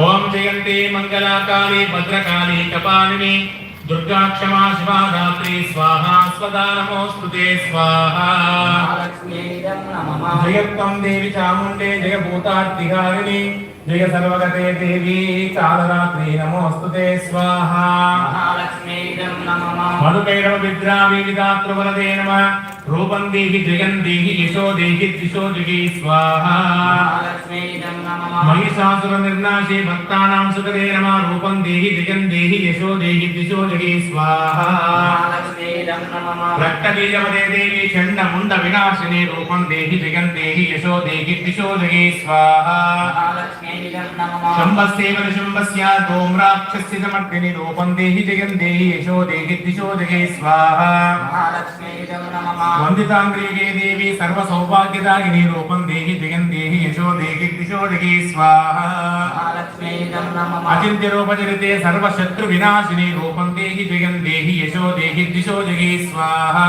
ఓం జయంతి మంగళాకాళి భద్రకాళి కపాలిని దుర్గా క్షమా శివా రాత్రి స్వాహా స్వదా నమోస్తుతే స్వాహా జయత్వం దేవి చాముండే జయ భూతార్తిహారిణి జయ సర్వగతే దేవి కాలరాత్రి నమోస్తుతే స్వాహా మధుకైరవ విద్రావి విధాతృవరదే నమ రూపం దేహి జగన్ దేహి యశో దేహి త్రిశో దిగి స్వాహా. మహిషాసుర నిర్నాశే భక్తానాం సుఖదే నమ రూపం దేహి జగన్ దేహి యశో దేహి దిశో జగి స్వాహా. రక్తబీజవదే దేవి చండ ముండ వినాశిని రూపం దేహి జగన్ దేహి యశో దేహి త్రిశో దిగి స్వాహా. శంభస్యేవ శంభస్య ధూమ్రాక్షస్య సమర్థిని రూపం దేహి జగన్ దేహి యశో దేహి త్రిశో దిగి స్వాహా. వందితాంగ్రీగే దేవి సర్వ సౌభాగ్యదాయిని రూపం దేహి జగన్ దేహి యశో దేహి జగి స్వాహా. అచింత్య రూపచరితే సర్వ శత్రు వినాశిని రూపం దేహి జగన్ దేహి యశో దేహి దిశో జగి స్వాహా.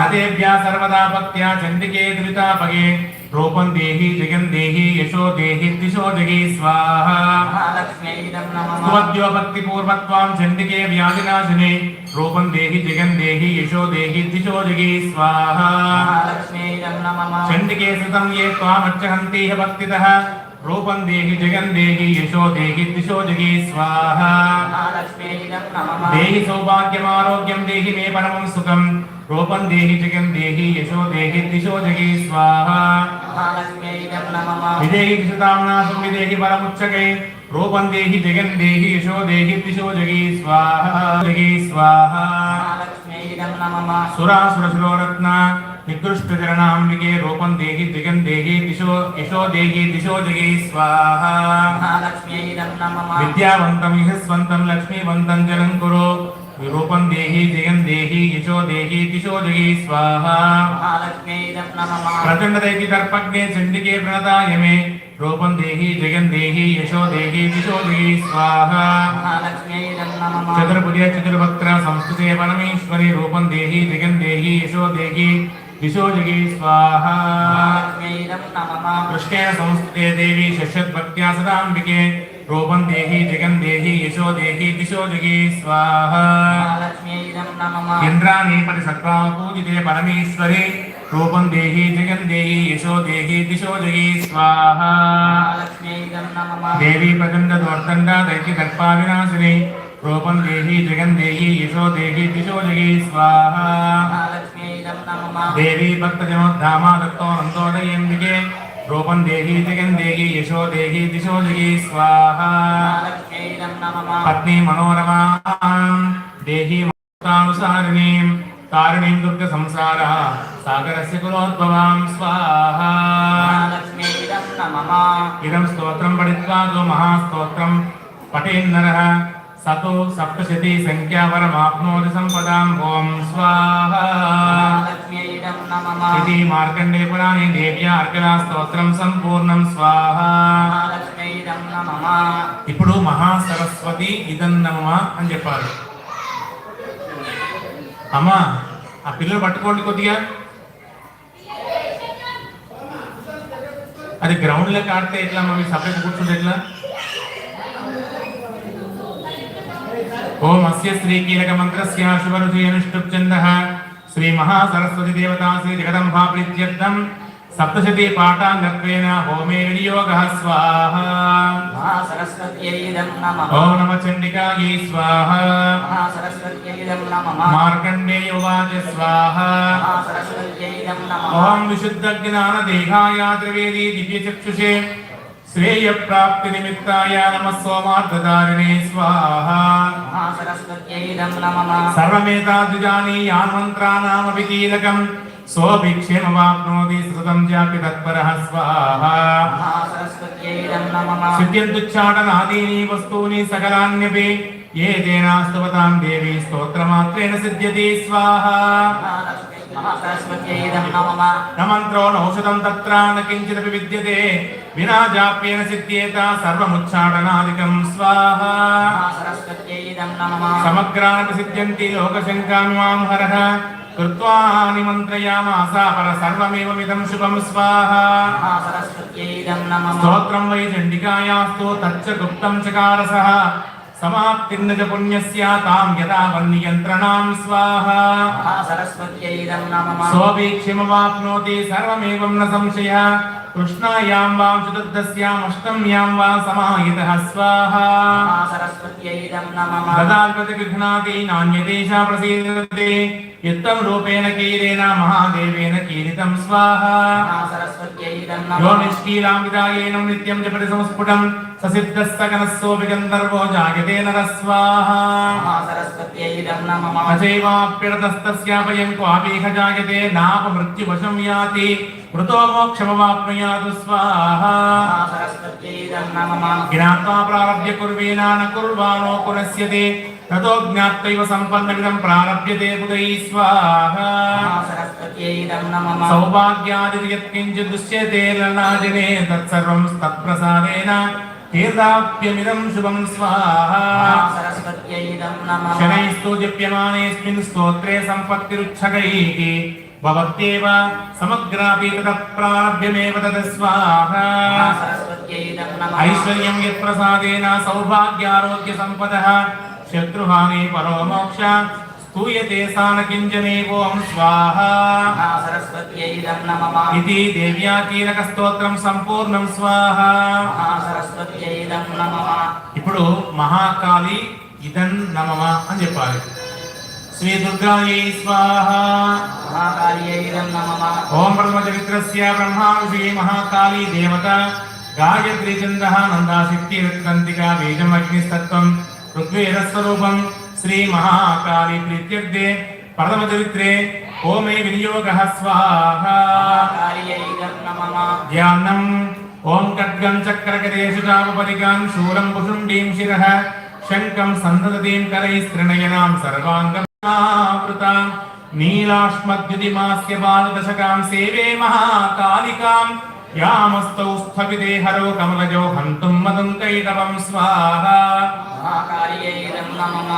నదేభ్యా సర్వదా భక్త్యా చండికే దురితాపగే రూపం దేహి జగన్ దేహి యశో దేహి దిశో జగి స్వాహా. స్తువద్యో భక్తి పూర్వత్వాం చండికే వ్యాధినాశిని. రూపం దేహి జగన్ దేహి యశో దేహి దిశో జగి స్వాహా. చండికే సుతం ఏ త్వామర్చహంతి హ భక్తితః. రూపం దేహి జగన్ దేహి యశో దేహి దిశో జగి స్వాహా. దేహి సౌభాగ్యమారోగ్యం దేహి మే పరమం సుఖం. రూపం దేహి జగన్ దేహి యశో దేహి దిశో జగి స్వాహా. విదేహి దిశతాంనాశం విదేహి పరముచ్చకే. రూపం దేహి జగన్ దేహి యశో దేహి దిశో జగి స్వాహా. జగి స్వాహా. సురాసురశిరోరత్న నికృష్టచరణాంబికే రూపం దేహి జగన్ దేహి దిశో యశో దేహి దిశో జగి స్వాహా. విద్యావంతం యశస్వంతం లక్ష్మీవంతం జనం కురు. రూపం దేహి జగన్ దేహి యశో దేహి దిశో జగి స్వాహా ప్రచండ దైతి దర్పజ్ఞే చండికే ప్రణతాయ మే రూపం దేహి జగన్ దేహి యశో దేహి దిశో జగి స్వాహా చతుర్భుజ చతుర్భక్త్ర సంస్కృతే పరమేశ్వరి రూపం దేహి జగన్ దేహి యశో దేహి దిశో జగి స్వాహా కృష్ణేన సంస్కృతే దేవి శశ్వద్భక్త్యా సదాంబికే రూపం దేహి జగన్ దేహి యశో దేహి దిశో జగి స్వాహా. ఇంద్రాణీపతి సత్వా పూజితే పరమేశ్వరి. రూపం దేహి జగన్ దేహి యశో దేహి దిశో జగి స్వాహా. దేవి ప్రచండ దోర్దండ దైత్య దర్పా వినాశిని రూపం దేహి జగన్ దేహి యశో దేహి దిశో జగి స్వాహా. దేవి భక్త జనోద్ధామ దత్తోనందోదయంబికే రూపం దేహి జగన్ దేహి యశో దేహి దిశో జగి స్వాహా. పత్ని మనోరమా. దేహి మతానుసారిణీం తారిణీం దుర్గ సంసార. సాగరస్య కులోద్భవాం స్వాహా. ఇదం స్తోత్రం పఠిత్వా గో మహాస్తోత్రం. పఠేన్నరః. సతో సప్తశతి సంఖ్యావరమాప్నోతి సంపదాం ఓం స్వాహా ఇది మార్కండే పురాణే దేవ్యా అర్గలా స్తోత్రం సంపూర్ణం. స్వాహా. ఇప్పుడు మహాసరస్వతి ఇదన్నమ్మ అని చెప్పారు. అమ్మా ఆ పిల్లలు పట్టుకోండి కొద్దిగా. అది గ్రౌండ్లో ఆడితే ఎట్లా మమ్మీ సపరేట్ కూర్చుంటే ఎట్లా? ఓం అస్య శ్రీ కీలక మంత్రస్య శుభరుధి అనుష్ఠుప్చంద శ్రీ మహాసరస్వతి దేవతా శ్రీ జగదంబా ప్రీత్యర్థం సప్తశతి పాఠాంగత్వేన హోమే వినియోగ స్వాహ ఓం నమ చండికాయై స్వాహ మార్కండేయ ఉవాచ స్వాహ ఓం విశుద్ధ జ్ఞాన దేహాయ త్రివేది దివ్య చక్షుషే శ్రేయ ప్రాప్తి నిమిత్తాయ నమ సోమార్థదారిణే స్వాహ సర్వమేతాద్విజాని యాన్మంత్రానామపి కీలకం. సోభిక్షేమవాప్నోతి సతతం జాపి తత్పరః స్వాహ. సిద్ధ్యంతుచ్చాటనాదీని వస్తూని సకలాన్యపి. ఏ తేనాస్తవతాం దేవి స్తోత్రమాత్రేణ సిద్ధ్యతి స్వాహ न मन्त्रो नौषधं तत्र न किञ्चिदपि विद्यते विना जाप्येन सिद्ध्येत सर्वमुच्चाटनादिकं स्वाहा समग्रानपि सिद्ध्यन्ति लोकशङ्कान् मां हरः कृत्वा निमन्त्रयामास पर सर्वमेवमिदं शुभं स्वाहा महासरस्वत्यै नमः స్తోత్రం వై చండికాయాస్తు తచ్చ समाप्तिर्नज पुण्यस्या तां यदा वह्नियन्त्रणां स्वाहा सरस्वत्यैदं नाम सोऽपीक्षिमवाप्नोति सर्वमेवं न संशयः कृष्णायां वा चतुर्दश्याम् अष्टम्यां वा समाहितः स्वाहा सरस्वत्यैदं नाम तदाल्पति गृह्णाति नान्यदेशा प्रसीदते यत्तं रूपेण कीरेण महादेवेन कीरितं स्वाहा सरस्वत्यैदं नाम यो निष्कीलां विदायेनं नित्यं जपति संस्फुटम् ససిద్ధస్తగనస్సోపి గంధర్వో జాగతే నరస్వాహైవాప్యరతస్తస్యాపయం క్వాపీహ జాగతే నాప మృత్యువశం యాతి మృతో స్వాహా ప్రారభ్య కుర్వీనా కుర్వాణో కునస్యతే తతో జ్ఞాత్వ సంపన్నమిదం ప్రారభ్యతే బుధై స్వాహా సౌభాగ్యాది యత్కించి దృశ్యతే లనాజనే తత్సర్వం తత్ప్రసాదేన एताप्यमिदं शुभं स्वाहा शनैस्तु जप्यमानेऽस्मिन् स्तोत्रे सम्पत्तिरुच्छकैः भवत्येव समग्रापि ततः प्रारभ्यमेव तत् स्वाहा ऐश्वर्यं यत्प्रसादेन सौभाग्यारोग्यसम्पदः शत्रुहानि परो मोक्ष స్తూయతే సానకింజమేవోం స్వాహా ఇది దేవ్యా కీలక స్తోత్రం సంపూర్ణం స్వాహా ఇప్పుడు మహాకాళి ఇదం నమమ అని చెప్పాలి. శ్రీ దుర్గాయై స్వాహ ఓం బ్రహ్మ చరిత్రస్య బ్రహ్మా విషయ మహాకాళి దేవత గాయత్రీ చంద్ర నందాశక్తి రత్నంతిగా బీజం అగ్నిస్తత్వం ఋగ్వేద స్వరూపం శ్రీ మహాకాళి ప్రీత్యర్థే పరమ చరిత్రే ఓమే వినియోగ స్వాహానం ఓం ఖడ్గం చక్రగదేశుజాపరికాం శూలం కుసుండీం శిర శంఖం సంతతీం కరైస్తృణయనాం సర్వాంగృతాం నీలాష్మద్యుతిమాస్య బాలదశకాం సేవే మహాకాళికాం యామస్తౌ స్థపితే హరో కమలజో హంతుం మదంకైటవం స్వాహా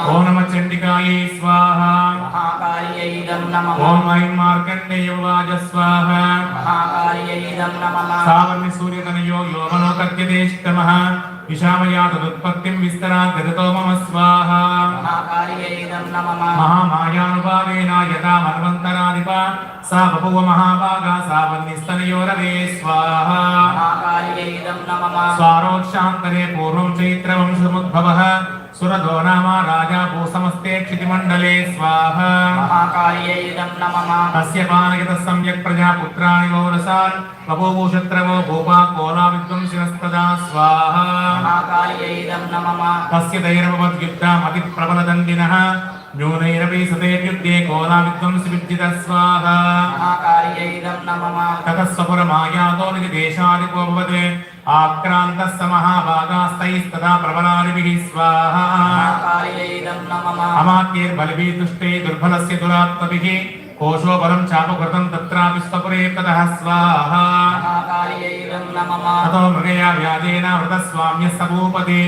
ఓం నమ చండికాయే స్వాహ। ఓం ఐం మార్కండేయవాజ స్వాహ సావర్ణి సూర్యతనయో యో మనోకత్యదేశితమః విషామయాతనుత్పత్తిం విస్తరా గతతో మమ స్వాహ మహామాయానుభావేన యథా మన్వంతరాధిప సా బభువ మహాభాగా సా వన్నిస్తనయోరవే స్వాహ। స్వారోక్షాంతరే పూర్వం చైత్రవంశముద్భవः सुरधो नाम राजा भूसमस्ते क्षितिमण्डले स्वाहा महाकाल्यै इदं नमः तस्य पानयतः सम्यक् प्रजापुत्राणि गौरसान् बभूवुषत्रवो भूपा कोला विद्वंसिनस्तदा स्वाहा महाकाल्यै इदं नमः तस्य दैरभवद्युक्तामतिप्रबलदण्डिनः न्यूनैरपि सतेर्युद्धे कोलाविद्वंसविद्युतः स्वाहा ततः स्वपुरमायातो निदेशादिकोऽभवत् आक्रान्तः स महाभागास्तैस्तदा प्रबलादिभिः स्वाहा अमात्यैर्बलवीतुष्टै दुर्बलस्य दुरात्मभिः कोशोपरं चापकृतं तत्रापि स्वपुरे ततः स्वाहा ततो मृगया व्याजेन मृतस्वाम्यस्तभूपते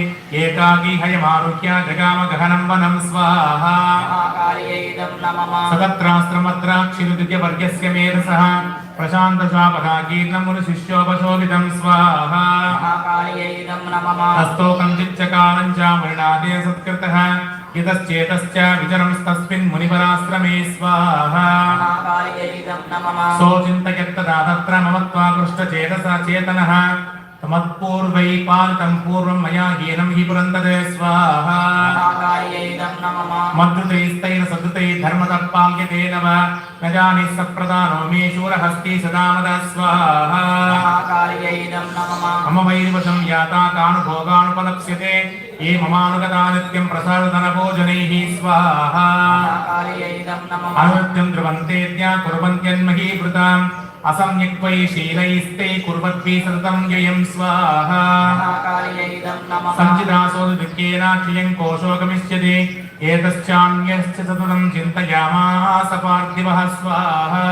एकाकी हयमारुह्य जगाम गहनं वनं स्वाहा सतत्रास्त्रमत्राक्षिरुदिव्यवर्गस्य मेधसः प्रशान्तशापकाकीर्णमुनि शिष्योपशोभितं स्वाहा हस्तो कञ्चिच्चकारं च मृणादे सत्कृतः यतश्चेतश्च विचरंस्तस्मिन् मुनिपराश्रमे स्वाहा सोचिन्तयत्तदा तत्र मम त्वाकृष्टचेतसा चेतनः मत्पूर्वैपान्तं पूर्वं मया हीनं हि पुरन्दरे स्वाहा मद्रुतैस्तैरसदृतै धर्मदप्पाल्यते नव न जाने सप्रदानो मे शूरहस्ति सदा मद स्वाहा मम वैर्वशं याता कानुभोगानुपलप्स्यते ये ममानुगता नित्यं प्रसादधनभोजनैः स्वाहा अनुत्यं द्रुवन्तेत्या कुर्वन्त्यन्महीभृताम् असंयक्वै शीलैस्ते कुर्वद्भि सततं व्ययं स्वाहा सञ्चिदासोदुःखेनाक्षयं कोशो गमिष्यति एतश्चान्यश्च सततं चिन्तयामास पार्थिवः स्वाहा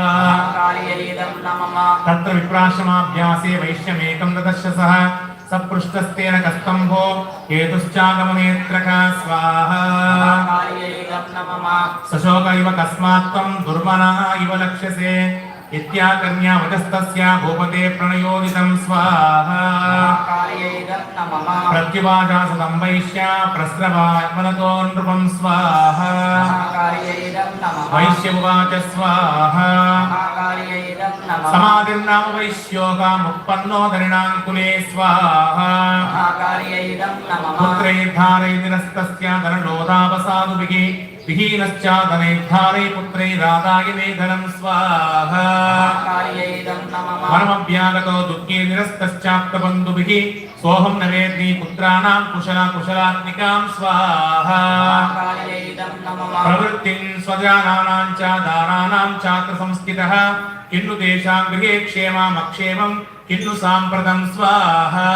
तत्र विप्राशमाभ्यासे वैश्यमेकं ददर्श सः सपृष्टस्तेन कस्तम्भो हेतुश्चागमनेत्रका स्वाहा सशोक इव कस्मात् त्वं दुर्मना इव लक्ष्यसे ఇత్యాకర్ణ్య వచస్తస్య భూపతే ప్రణయోదితం స్వాహా ప్రత్యువాచాసతం వైశ్య ప్రస్రవాత్మనతో నృపం స్వాహా వైశ్యమువాచ స్వాహా సమాధిర్నామ వైశ్యోగా ముప్పన్నో ధరిణాంకులే స్వాహా పుత్రైర్ధారైర్నిరస్తస్య ధనలోదావసాధుభిः విహీనశ్చాదనేద్ధారే పుత్రైరాదాయ వేదనం స్వాహా పరమభ్యాగతో దుఃఖే నిరస్తశ్చాప్తబంధుభిः సోహం నవేద్ని పుత్రాణాం కుశల కుశలాత్మికాం స్వాహా ప్రవృత్తిం స్వజానానాం చ దానానాం చాత్ర సంస్థితः కిన్ను తేషాం గృహే క్షేమామక్షేమం కిన్ను సాంప్రతం స్వాహా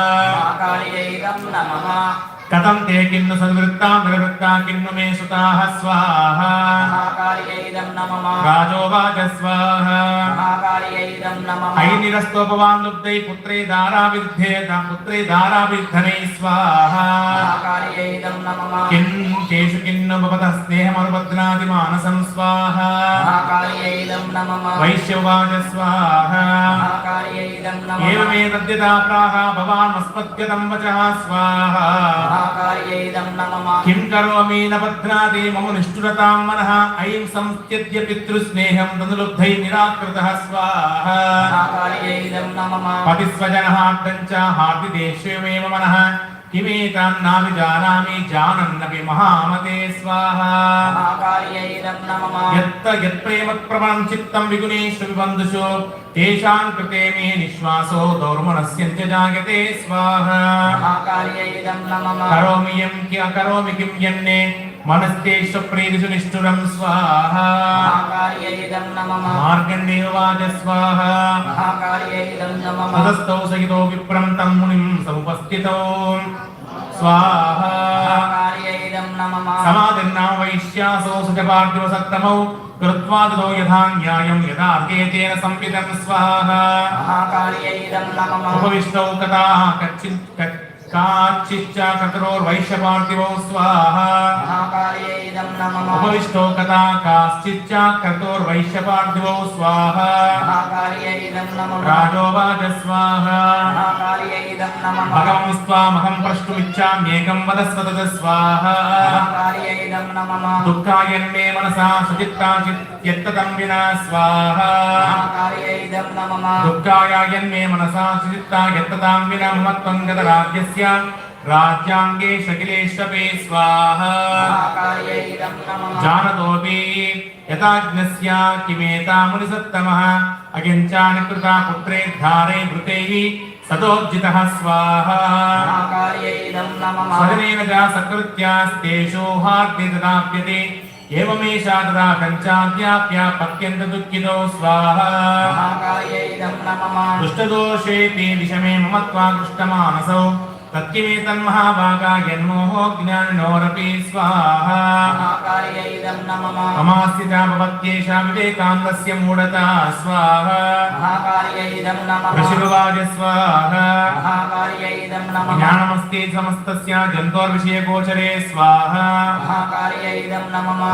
కథం తే కిన్ను సద్వృత్తాం ప్రవృత్తా కిన్ను మే సుతాః స్వాహా. మహాకార్యైదం నమః. రాజోవాచ స్వాహా. మహాకార్యైదం నమః. ఐ నిరస్తోపవాన్ లుబ్ధై పుత్రే దారా విద్ధే విద్ధేత పుత్రే దారా విద్ధనై స్వాహా. మహాకార్యైదం నమః. కిన్ కేషు కిన్ను భవత స్నేహం అనుపద్నాది మానసం స్వాహా. మహాకార్యైదం నమః. వైశ్యవాచ స్వాహా. మహాకార్యైదం నమః. ఏవమే తద్యతా ప్రాహ భవాన్ మస్మద్గతం వచః స్వాహ. किं करोमि न बध्नाति मम निष्ठुरतां मनः ऐं संस्त्यज्य पितृस्नेहं तनुलुब्धै निराकृतः स्वाहा पतिस्वजनः आद्यं च हार्दिदेशे मे मनः किमेतं नाभिजानामि जानन्नपि महामते स्वाहा यत्त यत्प्रेमप्रवणं चित्तं विगुणेषु विबन्धुषु तेषां कृते मे निःश्वासो दौर्मनस्यञ्च जायते स्वाहा करोमि यं करोमि किं यन्ने मनस्तेषु प्रेरिषु निष्ठुरं स्वाहा नमः मार्कण्डेय वाच स्वाहा महाकार्ये इदं नमः सदस्तौ सहितो विप्रं तं मुनिं समुपस्थितौ स्वाहा महाकार्ये इदं नमः समाधिर्नाम वैश्यासौ सजपार्थिवसत्तमौ कृत्वा ददौ यथा न्यायं यदा अर्घेतेन संविदं स्वाहा महाकार्ये इदं नमः उपविष्टौ कथाः कच्चित् काचिच्चाक्रतुरोर्वैश्यपार्थिवौ स्वाहा उपविष्टो कथा काश्चिच्चाक्रतुर्वैश्यपार्थिवौ स्वाहा राजोवाच स्वाहा भगवं स्वामहं प्रष्टुमिच्छाम्येकं वदस्व तद स्वाहा दुःखायन्मे मनसा सुचित्ताचित् यत्ततं विना स्वाहा दुःखायायन्मे मनसा सुचित्ता यत्ततां विना मम त्वं गतराज्यस्य राज्यांगे राज्याङ्गे स्वाहा। जानतोऽपि यथाज्ञस्य किमेता मुनिसत्तमः पुत्रे धारे भृतैः सतोर्जितः स्वाहा। स्वजनेन च सकृत्यास्तेषु हार्दे एवमेषा तदा पञ्चाद्याप्यापत्यन्तदुःखितो स्वाहा। दुष्टदोषेऽपि विषमे ममत्वा तत्किमेतन्महाभागायन्मोहोऽज्ञानिनोरपि स्वाहा ममास्थिता भवत्येषा विवेकान्दस्य मूढता स्वाहा ऋषिभवाज स्वाहा ज्ञानमस्ति समस्तस्य जन्तोर्विषयगोचरे स्वाहा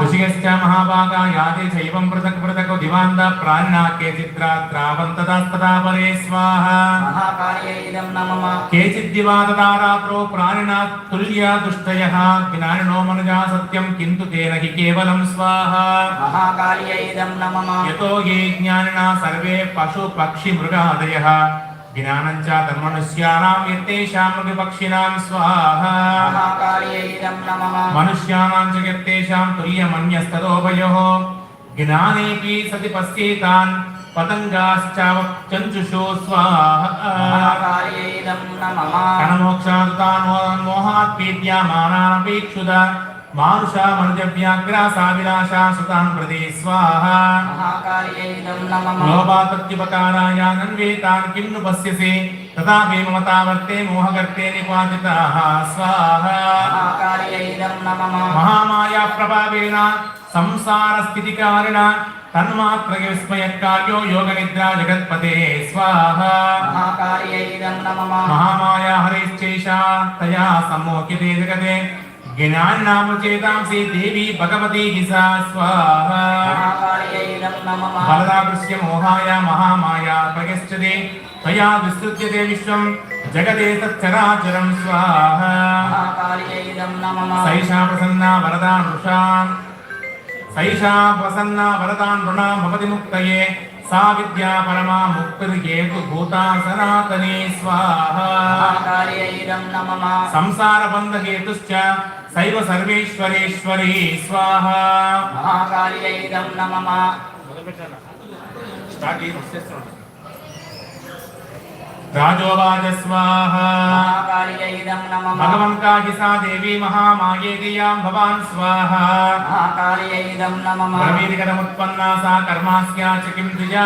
ऋषियश्च महाभागा यादे चैवं पृथक् पृथक् दिवान्त प्राणिना केचित्रात्रावन्ततस्तदा परे स्वाहा కేచిద్దివాదతారాత్రో ప్రాణినా తుల్యా దుష్టయ. జ్ఞానినో మనుజా సత్యం కింతు తేన హి కేవలం స్వాహా. మహాకాల్య ఇదం యతో యే జ్ఞానినా సర్వే పశు పక్షి మృగాదయ. జ్ఞానం చ తన్మనుష్యానాం యత్తేషామపి పక్షినాం స్వాహా. మహాకాల్య ఇదం మనుష్యానాం చ యత్తేషాం తుల్యమన్యస్తదోభయోః. జ్ఞానేపి సతి పశ్చేతాన్ పతంగాశ్చావక్చంచుషో స్వాహమోక్షాన్మోహాత్పీద్యామానాపేక్షుద మానుషా మనుజవ్యాగ్రా సావిలాషా సుతాన్ ప్రతి స్వాహ లోపాపత్యుపకారాయ నన్వేతాన్ కిం ను పశ్యసి తథా మే మమతావర్తే మోహకర్తే నిపాదితాః స్వాహ మహామాయా ప్రభావేన సంసార స్థితి కారణ తన్మాత్ర విస్మయ కార్యో యోగ నిద్రా జగత్పతే స్వాహ. మహామాయా హరిశ్చేషా తయా సమ్మోకితే జగతే. జ్ఞాన్నామచేతాంసి దేవి భగవతి సా స్వాహ. బలదాకృష్య మోహాయ మహామాయా పగశ్చతే తయా విస్తృత్యతే విశ్వం జగదే తచ్చరాచరం స్వాహ. సైషా ప్రసన్నా వరదా సైషా ప్రసన్న వరదాన్ వృణాం భవతి ముక్తయే. సా విద్యా పరమా ముక్తిర్యేతు భూతా సనాతనే స్వాహ. సంసార బంధహేతుశ్చ సైవ సర్వేశ్వరేశ్వరి స్వాహ. మహాకార్యైదం నమమ స్టార్ట్ చేస్తున్నాం राजोवाच स्वाहा भगवन्ताहि सा देवी महामायेदीयां भवान् स्वाहा रविर्गतमुत्पन्ना सा कर्मास्या च किं द्विजा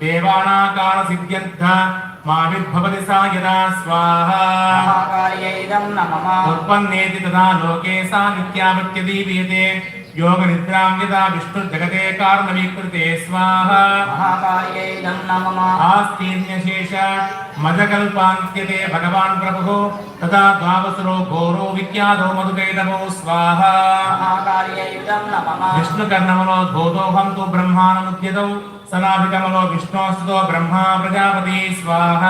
దేవానాకార సిద్ధ్యర్థ మావిర్భవతి సా యదా స్వాహా. ఉత్పన్నేతి తదా లోకే సా నిత్యావృత్య దీపీయతే యోగ నిద్రాం యదా విష్ణు జగతే కారణమీకృతే స్వాహా. ఆస్తీర్ణశేష మదకల్పాంత్యతే భగవాన్ ప్రభు. తదా ద్వావసురో ఘోరో విఖ్యాతో మధుకైతవో స్వాహ విష్ణుకర్ణమలోద్భూతోహం తు బ్రహ్మానముద్యతౌ సనాభికమలో విష్ణోస్తుతో బ్రహ్మా ప్రజాపతి స్వాహ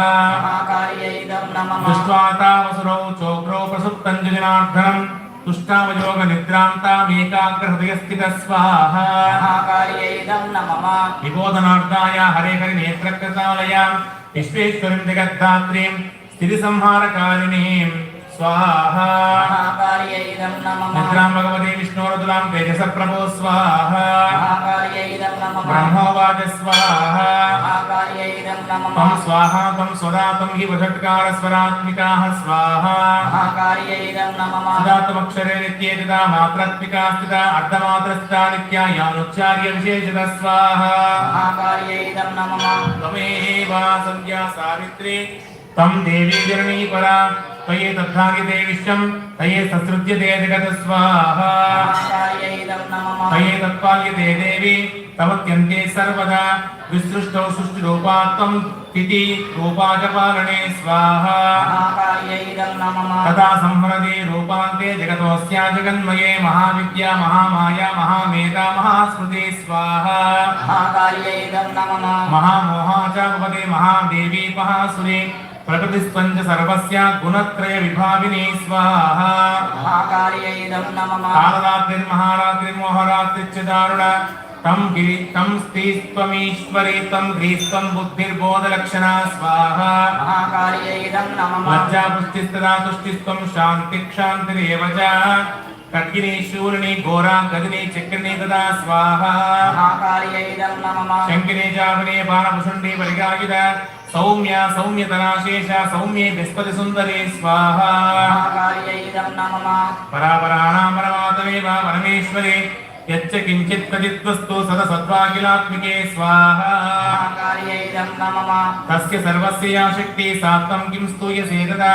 విశ్వాతావసురౌ చోగ్రౌ ప్రసుప్తం జగనార్ధనం తుష్టావయోగ నిద్రాంతామేకాగ్రహృదయస్థిత స్వాహ నిబోధనార్థాయ హరే హరి నేత్రకృతాలయాం విశ్వేశ్వరం జగద్ధాత్రీం స్థితి సంహారకారిణీం स्वाहा निद्रां भगवते विष्णोरुतुलां तेजसप्रभो स्वाहा ब्रह्मोवाच स्वाहा त्वं स्वाहा त्वं स्वदा त्वं हि वषट्कारस्वरात्मिकाः स्वाहा सुधात्वमक्षरे नित्येतदा मात्रात्मिका स्थिता अर्धमात्रस्थिता नित्या यानुच्चार्य विशेषतः स्वाहा त्वमेव सन्ध्या सावित्री तं देवी जननी परा त्वये तद्धागिते विश्वं तये ससृज्यते जगत् स्वाहा महाकार्यै इदं न मम तये तत्पाल्यते देवी तवत्यन्ते सर्वदा विसृष्टौ सृष्टिरूपा त्वं तिथि रूपा च पालने स्वाहा महाकार्यै इदं न मम तथा संहरते रूपान्ते जगतोऽस्या जगन्मये महाविद्या महामाया महामेधा महास्मृति स्वाहा महाकार्यै इदं न मम महामोहा च भवते महादेवी महासुरे ప్రకృతిస్పంచ సర్వస్య గుణత్రయ విభావిని స్వాహ మహాకార్యైదం నమః కాలరాత్రిర్ మహారాత్రిర్ మోహరాత్రిచ్చ దారుణ తం గిరి తం స్థీస్త్వమీశ్వరి తం గ్రీస్త్వం బుద్ధిర్బోధ లక్షణ స్వాహ మహాకార్యైదం నమః మజ్జా పుష్టిస్తదా తుష్టిస్త్వం శాంతిక్షాంతిరేవ చ ఖడ్గిని శూరిని ఘోరాంగదిని చక్రిని తదా స్వాహ. శంకిని జాబిని బాణభుషుండి బలిగాయుధ సౌమ్య సౌమ్యతనాశేష సౌమ్యే బృహస్పతి సుందరే స్వాహ. పరాపరాణాం పరమాతమే పరమేశ్వరే యచ్చ కించిత్ కదిత్వస్తు సద సద్వాకిలాత్మికే స్వాహ తస్య సర్వస్య శక్తి సాత్వం కిం స్తూయసే తదా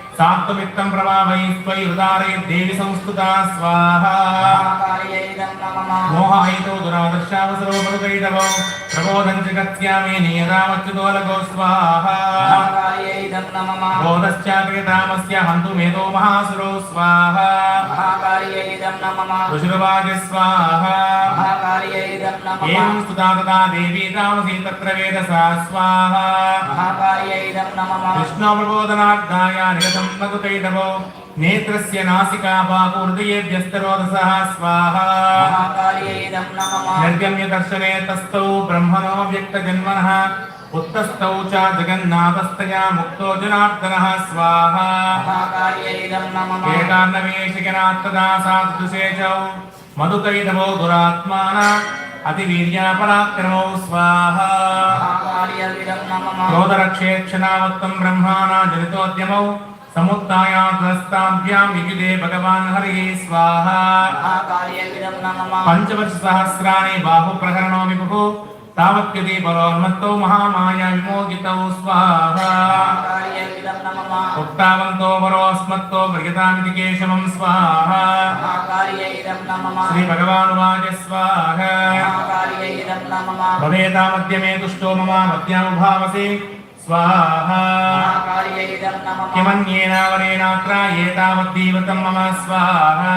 సాత్వమిత్తం ప్రవాహై స్వై హృదారే దేవి సంస్థుత స్వాహ మోహాయితో దురాదర్శావసరో మరుగైడవో ప్రబోధం జగత్యామే నియదామచ్యుతోలకో స్వాహ బోధశ్చాపితామస్య హంతు మేధో మహాసురో స్వాహ ఋషురవాజ స్వాహ ఏం స్తుతా తదా దేవీ తత్ర వేదసా స్వాహా కృష్ణ ప్రబోధనార్థాయ నిరత शम्मकुकैटवो नेत्रस्य नासिकापापो हृदये व्यस्तरोधसः स्वाहा निर्गम्य दर्शने तस्थौ ब्रह्मणो व्यक्तजन्मनः उत्तस्थौ च जगन्नाथस्तया मुक्तो जनार्दनः स्वाहा एकान्नवेशिकनात्तदा साधुसेचौ मधुकैरवो दुरात्मान अतिवीर्यापराक्रमौ स्वाहा क्रोधरक्षेक्षणावत्तं ब्रह्माणा जनितोद्यमौ समुत्थायादस्ताभ्याम् युयुते भगवान् हरिः स्वाहा पञ्चवर्षसहस्राणि बाहुप्रहरणो विभुः तावत्युति बलोन्मत्तौ महामाया विमोचितौ स्वाहा उक्तावन्तो वरोऽस्मत्तो मृगतामिति केशवं स्वाहा श्रीभगवानुवाच स्वाहा भवेतामद्य मे तुष्टो मम मद्यामुभावसि स्वाहा किमन्येनावरेणात्रायेतावद्दीवतं मम स्वाहा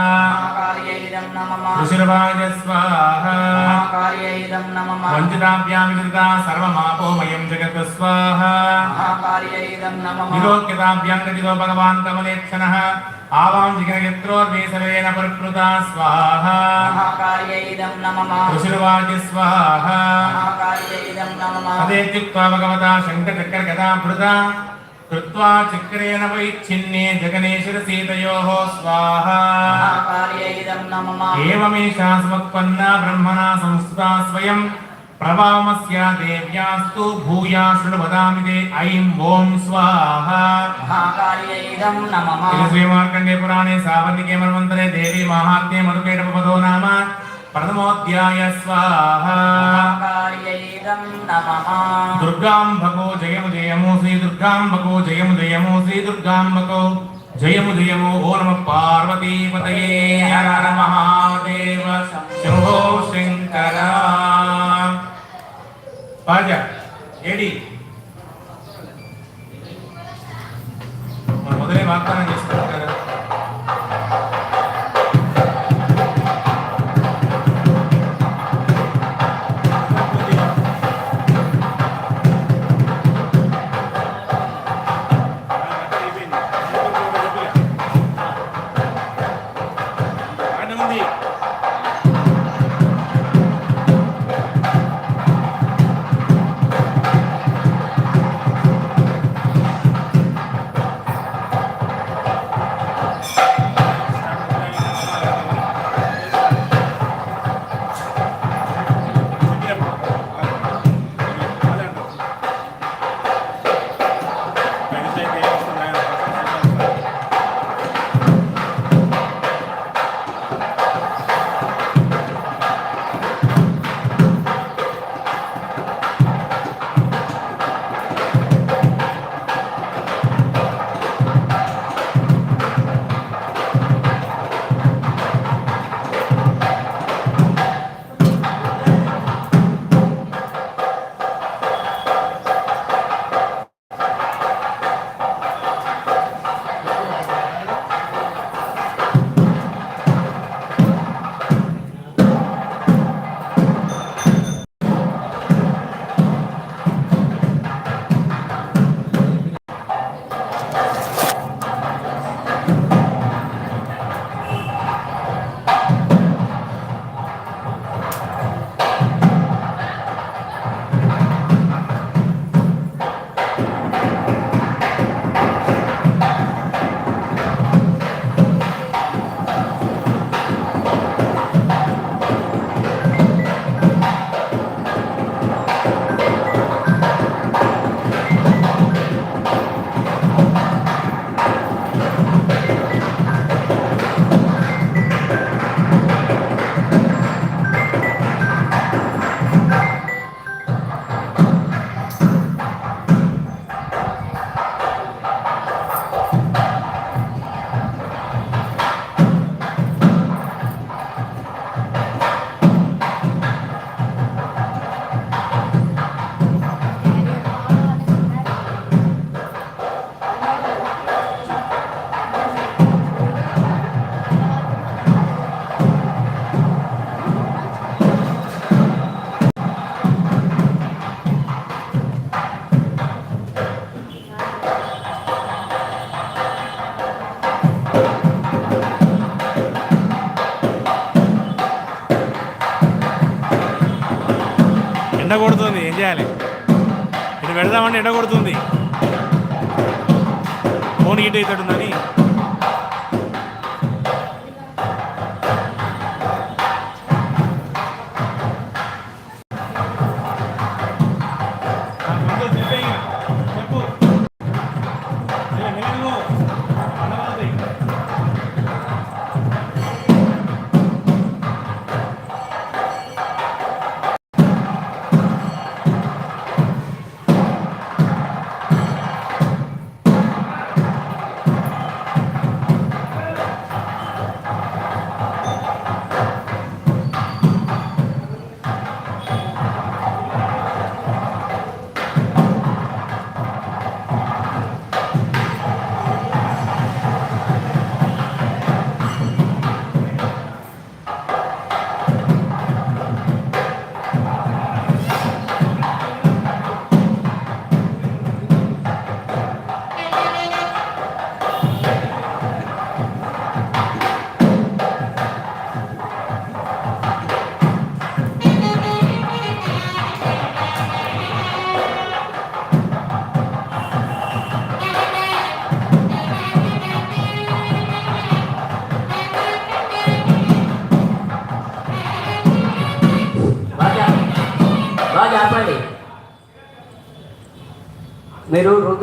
ऋषिर्वाज स्वाहा वञ्चिताभ्यामिता सर्वमापोमयं जगत् स्वाहा निरोग्यताभ्यां गतितो भगवान् कमलेक्षणः ఆవాంజికయత్రోర్వేసవేన పర్కృతా స్వాహా మహాకార్యైదం శంఖచక్ర గదామృత కృత్వా చక్రేణ వైచ్ఛిన్నే జగనేశ్వర సీతయోః స్వాహా మహాకార్యైదం స్వక్పన్నా బ్రహ్మణా సంస్థా స్వయం प्रवामस्या देव्यास्तु भूयासृणु वदामि ते ऐं ॐ स्वाहा महाकार्यैदं नमः श्रीमार्कण्डे पुराणे सावर्णिके मन्वन्तरे देवी माहात्म्ये मनुकेटपदो नाम प्रथमोऽध्याय स्वाहा महाकार्यैदं नमः दुर्गां भगो जयमु जयमु श्री दुर्गां भगो जयमु जयमु श्री दुर्गां भगो जयमु जयमु ओ नमः पार्वतीपतये हर हर महादेव शम्भो शङ्करा పాజ ఏడి? మనం మొదలే వాగ్దానం చేసుకున్నాం కదా. ఎండ కొడుతుంది ఏం చేయాలి? ఇటు పెడదామంటే ఎండ కొడుతుంది ఫోన్ హీట్ అవుతుందని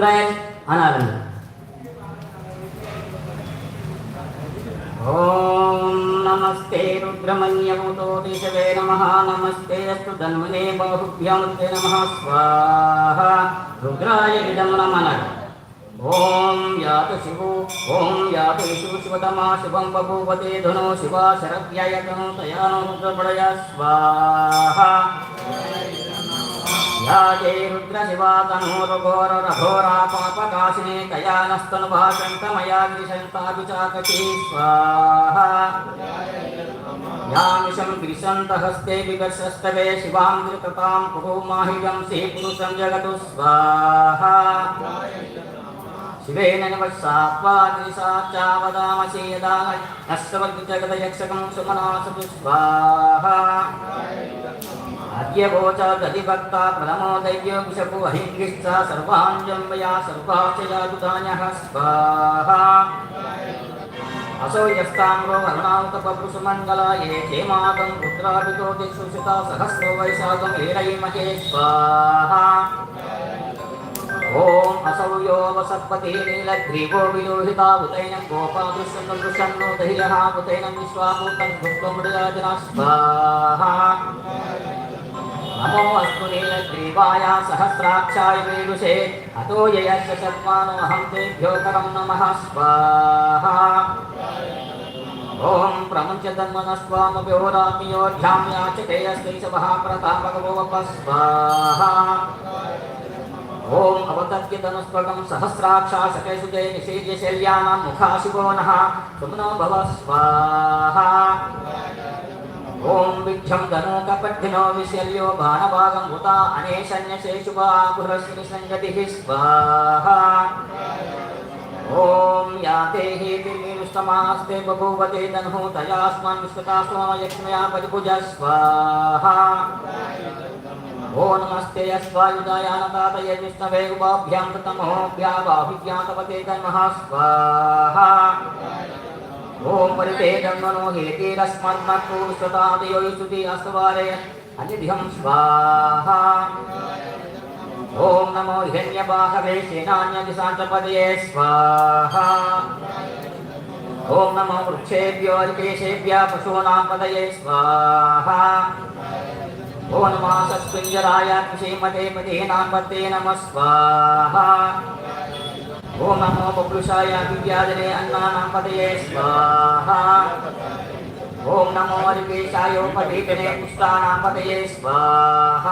మీరు రుద్రాయ అనాలండి. ఓం నమస్తే రుద్రమన్యముతో దేశవే నమ. నమస్తే అస్తు ధన్మనే బాహుభ్యముతే నమ. స్వాహ. రుద్రాయ ఇదం నమన ఓం యాతు శివు ఓం యాతు విశు శివతమా శుభం బభూవతే ధనో శివా శరవ్యయతను తయాను రుద్రపడయ స్వాహ. యాజే రుద్ర శివా తనోరఘోర రఘోరా పాపకాశినే కయానస్తను భాషంతమయా గిరిశంతాభిచాకటీ స్వాహ యామిషం గిరిశంతహస్తే వికర్షస్తవే శివాం కృతాం కుహు మాహిజం శ్రీ పురుషం జగతు స్వాహ. శివేన నివత్సాత్వాదిశాచావదామసి యదా నష్టవర్గజగదయక్షకం సుమనాసతు స్వాహ. అద్యవోచ గదిభక్త ప్రథమో దైవ్యో విషపు అహింగిశ్చ సర్వాంజంబయా సర్వాచయాదుదాన్యః స్వాహ అసో యస్తాంగో వరుణాంతపృషుమంగళాయే హేమాగం పుత్రాభితో దిక్షుషిత సహస్రో వైశాఖం ఏడైమహే స్వాహ ఓం అసౌ యో వసత్పతి నీలగ్రీవో విలోహితా ఉదైనం గోపాదృశ్యం దృశ్యన్నో దహిరః ఉదైనం విశ్వాభూతం नमो अस्तु सहस्राक्षाय वेदुषे अतो ययस्य सर्वानमहं तेभ्यो नमः। स्वाहा। ॐ प्रमुञ्च तन्मनस्वामव्योरामियोऽध्यां याचते अस्मै च महाप्रतापगमोप स्वाहा। ॐ अवतद्यतनुस्वगं सहस्राक्षाशकेषु ते निषेज्यशैल्यानां नः सुमनो भव। स्वाहा। ఓం విఘ్నం ధనూకపద్ధినో విశల్యో బాణభాగం ఉత అనేషన్యశేషుభాకుహస్మి సంగతి స్వాహ. ఓం యాతే హేతిర్నిరుష్టమాస్తే బభూవతే ధనుః తయాస్మాన్ విశ్వతాస్వాయక్ష్మయా పరిభుజ స్వాహ. ఓ నమస్తే యస్వాయుధాయానతాతయ విష్ణవే ఉపాభ్యాం తమోభ్యా తమోభ్యావాభిజ్ఞాతపతే తన్మః స్వాహ. ఓం పరితే జన్మనో హేతిరస్మన్మత్తు విశ్వతాదయో స్తుతి అస్తవారే అనిధ్యం స్వాహ. ఓం నమో హిరణ్యబాహవే సేనాన్యదిశాంతపదయే స్వాహ. ఓం నమో వృక్షేభ్యో అరికేశేభ్య పశూనాం పదయే స్వాహ. ఓ నమః సత్పింజరాయ శ్రీమతే పదేనాం పతే నమ స్వాహ. ఓం నమో పపుషాయ విద్యాజనే అన్నానాం పదయే స్వాహ ఓం నమో అరికేశాయోపదీపనే పుష్టానాం పదయే స్వాహ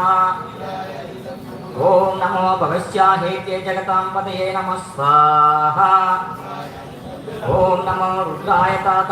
ఓం నమో భవిష్యాహేత్యే జగతాం పదయే నమ స్వాహ ఓం నమో రుద్రాయ తాత